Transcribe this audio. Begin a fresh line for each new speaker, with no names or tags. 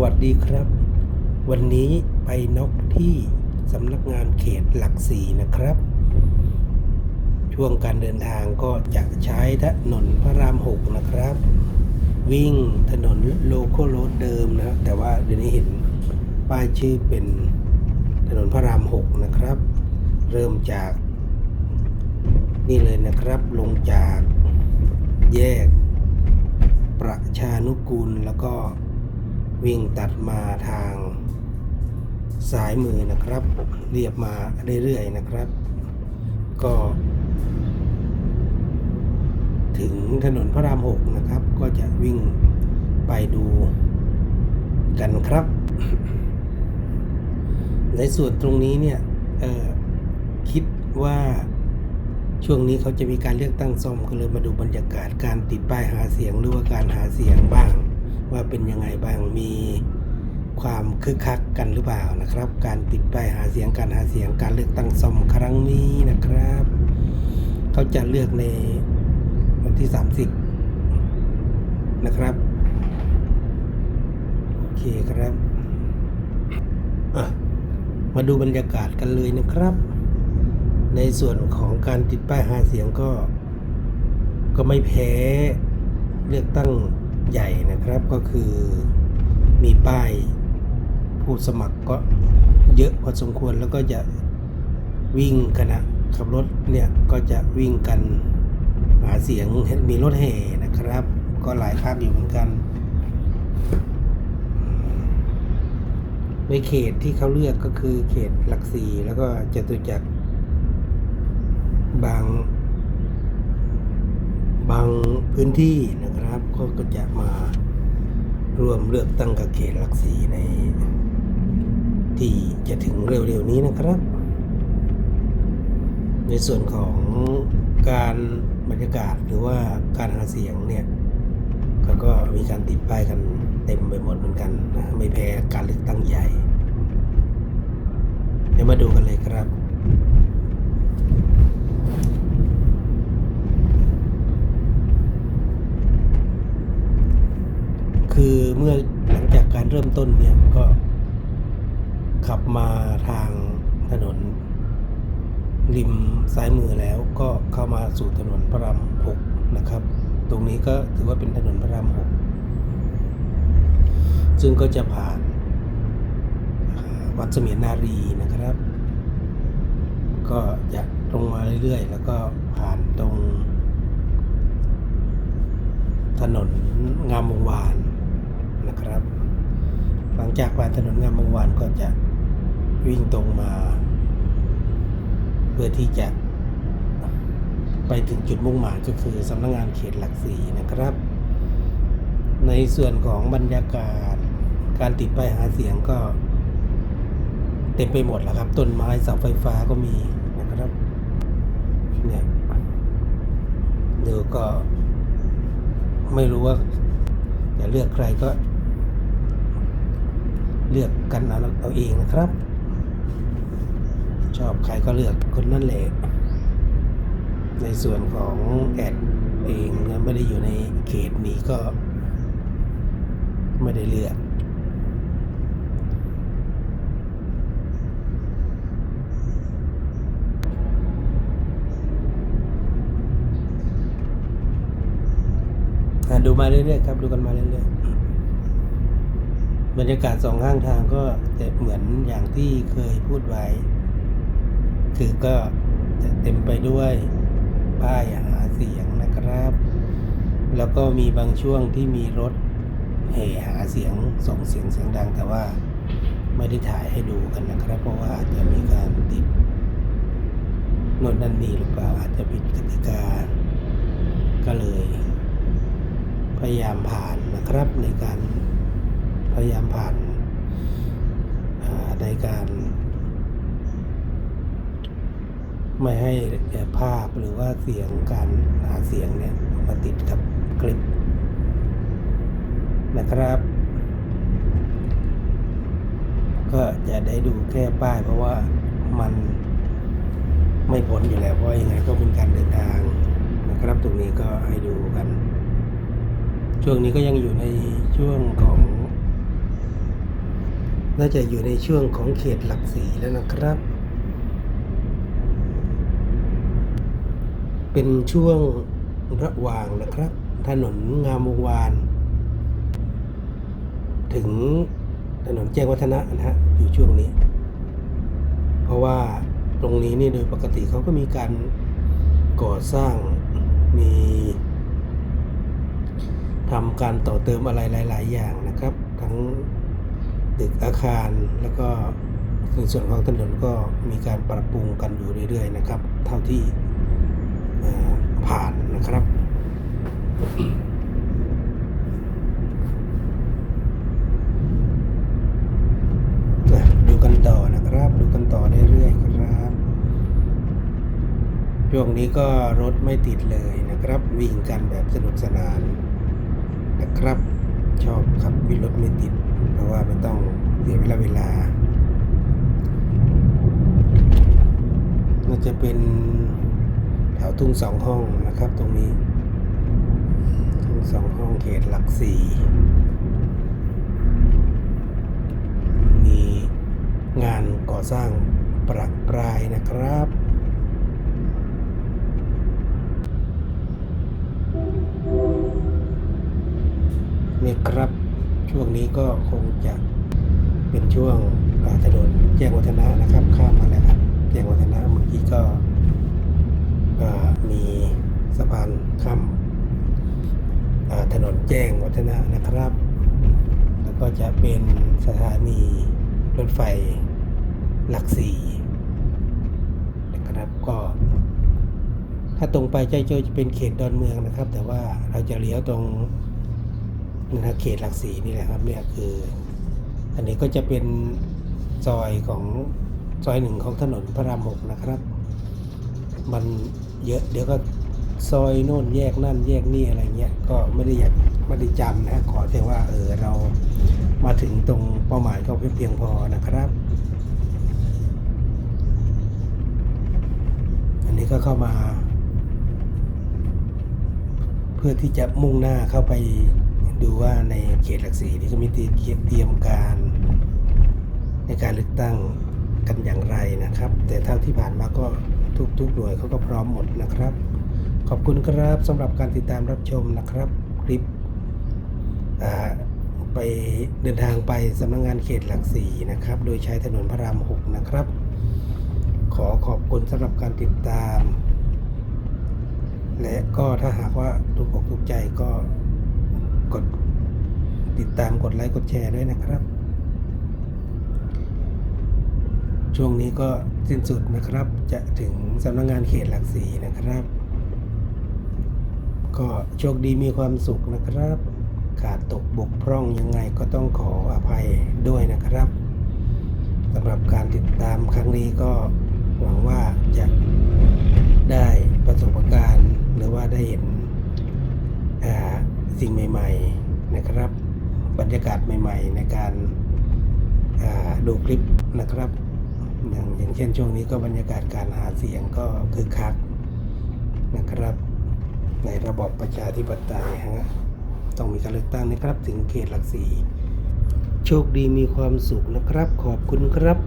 วัสดีครับ วันนี้ไปนกที่สำนักงานเขตหลักสี่นะครับ ช่วงการเดินทางก็จะใช้ถนนพระรามหกนะครับ วิ่งถนนโลโคโรดเดิมนะแต่ว่าเดี๋ยวนี้เห็นป้ายชื่อเป็นถนนพระรามหกนะครับ เริ่มจาก นี่เลยนะครับลงจากแยกประชานุกูลแล้วก็ วิ่งตัดมาทางสายมือนะครับ เรียบมาเรื่อยๆนะครับ ก็ ถึงถนนพระรามหกนะครับ ก็จะวิ่งไปดูกันครับ ในส่วนตรงนี้เนี่ยคิดว่าช่วงนี้เขาจะมีการเลือกตั้งซ่อมก็เลยมาดูบรรยากาศการติดป้ายหาเสียงหรือว่าการหาเสียงบ้าง ว่าเป็นยังไงบ้างมีความคึกคักกันหรือเปล่านะครับ การติดป้ายหาเสียงการหาเสียงการเลือกตั้งซ่อมครั้งนี้นะครับ เขาจะเลือกในวันที่ 30 นะครับ โอเคครับมาดูบรรยากาศกันเลยนะครับ ในส่วนของการติดป้ายหาเสียงก็ ก็ไม่แพ้เลือกตั้ง ใหญ่นะครับก็คือมีป้ายผู้สมัครก็เยอะพอสมควรแล้วก็จะวิ่งขณะขับรถเนี่ยก็จะวิ่งกันหาเสียงมีรถแห่นะครับ ก็หลายภาคอยู่เหมือนกัน ในเขตที่เขาเลือกก็คือเขตหลักสี่แล้วก็จตุจักรบาง บางพื้นที่นะ ครับ ก็ก็จะมาร่วมเลือกตั้งกับเขตหลักสีใน ที่จะถึงเร็วๆนี้นะครับ ในส่วนของการบรรยากาศหรือว่าการหาเสียงเนี่ยเขาก็มีการติดป้ายกันเต็มไปหมดเหมือนกันนะไม่แพ้การเลือกตั้งใหญ่ เดี๋ยวมาดูกันเลยครับ คือเมื่อหลังจากการเริ่มต้นเนี่ยก็ขับมาทางถนน ริมซ้ายมือแล้วก็เข้ามาสู่ถนนพระรามหกนะครับ ตรงนี้ก็ถือว่าเป็นถนนพระรามหกซึ่งก็จะผ่านวัดเสมียนนารีนะครับ ก็จะตรงมาเรื่อยๆ แล้วก็ผ่านตรง ถนนงามวงวาน นะครับ หลังจากผ่านถนนงามวงวานก็จะวิ่งตรงมา เพื่อที่จะไปถึงจุดมุ่งหมายก็คือสำนักงานเขตหลักสี่นะครับ ในส่วนของบรรยากาศการติดป้ายหาเสียงก็เต็มไปหมดแล้วครับ ต้นไม้เสาไฟฟ้าก็มีนะครับเนี่ยเดี๋ยวก็ไม่รู้ว่าจะเลือกใครก็ เลือกกันเอาเอาเองนะครับ ชอบใครก็เลือกคนนั่นแหละ ในส่วนของแอดเองไม่ได้อยู่ในเขตนี้ก็ ไม่ได้เลือกดูมาเรื่อยๆครับ ดูกันมาเรื่อยๆ บรรยากาศสองข้างทางก็จะเหมือนอย่างที่เคยพูดไว้ คือก็จะเต็มไปด้วยป้ายหาเสียงนะครับ แล้วก็มีบางช่วงที่มีรถแห่หาเสียงส่งเสียงเสียงดังแต่ว่าไม่ได้ถ่ายให้ดูกันนะครับ เพราะว่าอาจจะมีการติดนนนั่นนี่หรือเปล่าอาจจะผิดกติกา ก็เลย พยายามผ่านนะครับในการ พยายามผ่านในการ ไม่ให้ภาพหรือว่าเสียงการหาเสียงเนี่ยมาติดกับคลิปนะครับ ก็จะได้ดูแค่ป้ายเพราะว่ามันไม่พ้นอยู่แล้วเพราะยังไงก็เป็นการเดินทางนะครับตรงนี้ก็ให้ดูกัน ช่วงนี้ก็ยังอยู่ในช่วงของ น่าจะอยู่ในช่วงของเขตหลักสีแล้วนะครับ เป็นช่วงระหว่างนะครับ ถนนงามวงวาน ถึงถนนแจ้งวัฒนะนะฮะอยู่ช่วงนี้ เพราะว่าตรงนี้นี่โดยปกติเขาก็มีการก่อสร้างมีทำการต่อเติมอะไรหลาย ๆ อย่างนะครับ ทั้ง ตึกอาคารแล้วก็ในส่วนของถนนก็มีการปรับปรุงกันอยู่เรื่อยๆนะครับ เท่าที่ผ่านนะครับ ดูกันต่อนะครับ ดูกันต่อเรื่อยๆครับช่วงนี้ก็รถไม่ติดเลยนะครับ วิ่งกันแบบสนุกสนานนะครับ ชอบขับวิ่งรถไม่ติด ราะว่าไม่ต้องเสียเวลาเวลาน่าจะเป็นแถวทุ่งสองห้องนะครับตรงนี้ ทุ่งสองห้องเขตหลักสี่มีงานก่อสร้างประปรายนะครับ นี่ครับช่วง นี้ก็คงจะเป็นช่วงอ่าถนนแจ้งวัฒนะนะครับข้ามมาแล้วครับแจ้งวัฒนะเมื่อกี้ก็มีสะพานข้ามถนนแจ้งวัฒนะนะครับ แล้วก็จะเป็นสถานีรถไฟหลักสี่นะครับก็ ถ้าตรงไปใจโจจะเป็นเขตดอนเมืองนะครับ แต่ว่าเราจะเลี้ยวตรง นะเขตหลักสี่นี่แหละครับเนี่ยคือ อันนี้ก็จะเป็นซอยของซอยหนึ่งของถนนพระรามหกนะครับ มันเยอะเดี๋ยวก็ซอยโน่นแยกนั่นแยกนี่อะไรเงี้ยก็ไม่ได้อยากไม่ได้จำนะขอแต่ว่าเออเรามาถึงตรงเป้าหมายก็เพียงพอนะครับ อันนี้ก็เข้ามา เพื่อที่จะมุ่งหน้าเข้าไป ดูว่าในเขตหลักสี่นี่ก็มีเตรียมการในการเลือกตั้งกันอย่างไรนะครับ แต่เท่าที่ผ่านมาก็ทุกๆหน่วยเขาก็พร้อมหมดนะครับ ขอบคุณครับสำหรับการติดตามรับชมนะครับ คลิปไปเดินทางไปสำนักงานเขตหลักสี่นะครับ โดยใช้ถนนพระรามหกนะครับ ขอขอบคุณสำหรับการติดตาม และก็ถ้าหากว่าถูกอกถูกใจก็ กดติดตามกดไลค์กดแชร์ด้วยนะครับ ช่วงนี้ก็สิ้นสุดนะครับ จะถึงสำนักงงานเขตหลักสี่นะครับ ก็โชคดีมีความสุขนะครับ ขาดตกบกพร่องยังไงก็ต้องขออภัยด้วยนะครับสำหรับการติดตามครั้งนี้ก็หวังว่าจะได้ประสบการณ์หรือว่าได้เห็น สิ่งใหม่ๆนะครับ บรรยากาศใหม่ ๆ ในการาดูคลิปนะครับ อย่างอย่างเช่นช่วงนี้ก็บรรยากาศการหาเสียงก็คือคักนะครับ ในระบอบประชาธิปไตยฮะต้องมีการเลือกตั้งนะครับ ถึงเขตหลักสี่โชคดีมีความสุขนะครับ ขอบคุณครับ